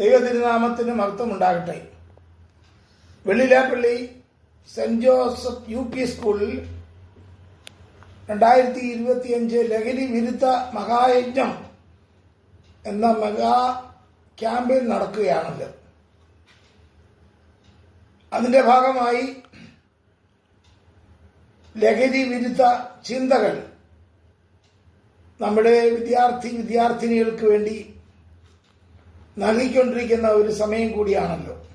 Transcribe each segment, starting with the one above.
ദൈവതിരുനാമത്തിന് മഹത്വമുണ്ടാകട്ടെ. Vellilappally saint Joseph U P സ്കൂളിൽ രണ്ടായിരത്തി ഇരുപത്തിയഞ്ച് ലഹരി വിരുദ്ധ മഹായജ്ഞം എന്ന മെഗാ ക്യാമ്പയിൻ നടക്കുകയാണല്ലോ അതിന്റെ ഭാഗമായി ലഹരി വിരുദ്ധ ചിന്തകൾ നമ്മുടെ വിദ്യാർത്ഥി വിദ്യാർത്ഥിനികൾക്ക് വേണ്ടി നൽകിക്കൊണ്ടിരിക്കുന്ന ഒരു സമയം കൂടിയാണല്ലോ.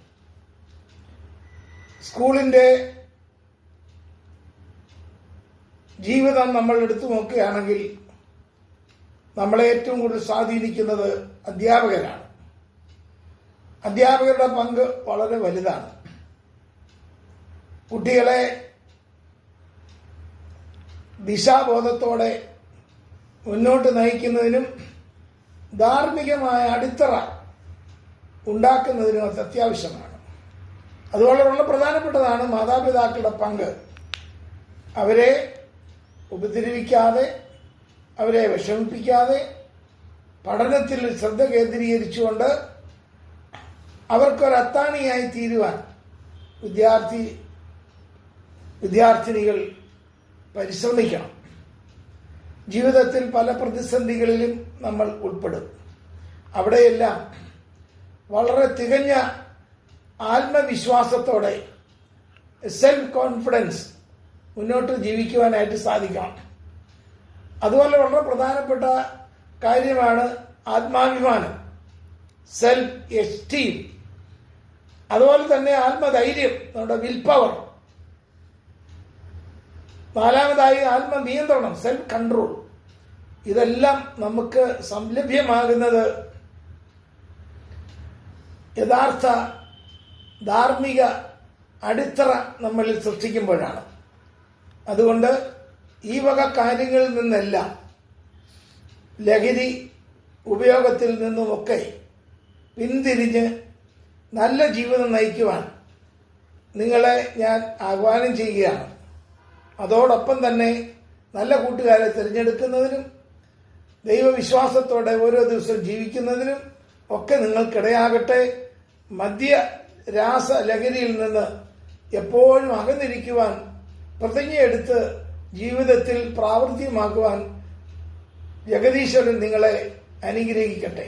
സ്കൂളിന്റെ ജീവിതം നമ്മൾ എടുത്തു നോക്കുകയാണെങ്കിൽ നമ്മളെ ഏറ്റവും കൂടുതൽ സ്വാധീനിക്കുന്നത് അധ്യാപകരാണ്. അധ്യാപകരുടെ പങ്ക് വളരെ വലുതാണ്. കുട്ടികളെ ദിശാബോധത്തോടെ മുന്നോട്ട് നയിക്കുന്നതിനും ധാർമ്മികമായ അടിത്തറ ഉണ്ടാക്കുന്നതിനും അത് അത്യാവശ്യമാണ്. അതുപോലെ വളരെ പ്രധാനപ്പെട്ടതാണ് മാതാപിതാക്കളുടെ പങ്ക്. അവരെ ഉപദ്രവിക്കാതെ അവരെ വിഷമിപ്പിക്കാതെ പഠനത്തിൽ ശ്രദ്ധ കേന്ദ്രീകരിച്ചുകൊണ്ട് അവർക്കൊരു അത്താണിയായി തീരുവാൻ വിദ്യാർത്ഥി വിദ്യാർത്ഥിനികൾ പരിശ്രമിക്കണം. ജീവിതത്തിൽ പല പ്രതിസന്ധികളിലും നമ്മൾ ഉൾപ്പെടും. അവിടെയെല്ലാം വളരെ തികഞ്ഞ ആത്മവിശ്വാസത്തോടെ സെൽഫ് കോൺഫിഡൻസ് മുന്നോട്ട് ജീവിക്കുവാനായിട്ട് സാധിക്കണം. അതുപോലെ വളരെ പ്രധാനപ്പെട്ട കാര്യമാണ് ആത്മാഭിമാനം സെൽഫ് എസ്റ്റീം അതുപോലെ തന്നെ ആത്മധൈര്യം നമ്മുടെ വിൽ പവർ നാലാമതായി ആത്മനിയന്ത്രണം സെൽഫ് കൺട്രോൾ ഇതെല്ലാം നമുക്ക് സംലഭ്യമാകുന്നത് യഥാർത്ഥ ധാർമ്മിക അടിത്തറ നമ്മളിൽ സൃഷ്ടിക്കുമ്പോഴാണ്. അതുകൊണ്ട് ഈ വക കാര്യങ്ങളിൽ നിന്നെല്ലാം ലഹരി ഉപയോഗത്തിൽ നിന്നുമൊക്കെ പിന്തിരിഞ്ഞ് നല്ല ജീവിതം നയിക്കുവാൻ നിങ്ങളെ ഞാൻ ആഹ്വാനം ചെയ്യുകയാണ്. അതോടൊപ്പം തന്നെ നല്ല കൂട്ടുകാരെ തിരഞ്ഞെടുക്കുന്നതിനും ദൈവവിശ്വാസത്തോടെ ഓരോ ദിവസവും ജീവിക്കുന്നതിനും ഒക്കെ നിങ്ങൾക്കിടയാകട്ടെ. മദ്യ രാസ ലഹരിയിൽ നിന്ന് എപ്പോഴും അകന്നിരിക്കുവാൻ പ്രതിജ്ഞയെടുത്ത് ജീവിതത്തിൽ പ്രാവർത്തികമാക്കുവാൻ ജഗദീശ്വരൻ നിങ്ങളെ അനുഗ്രഹിക്കട്ടെ.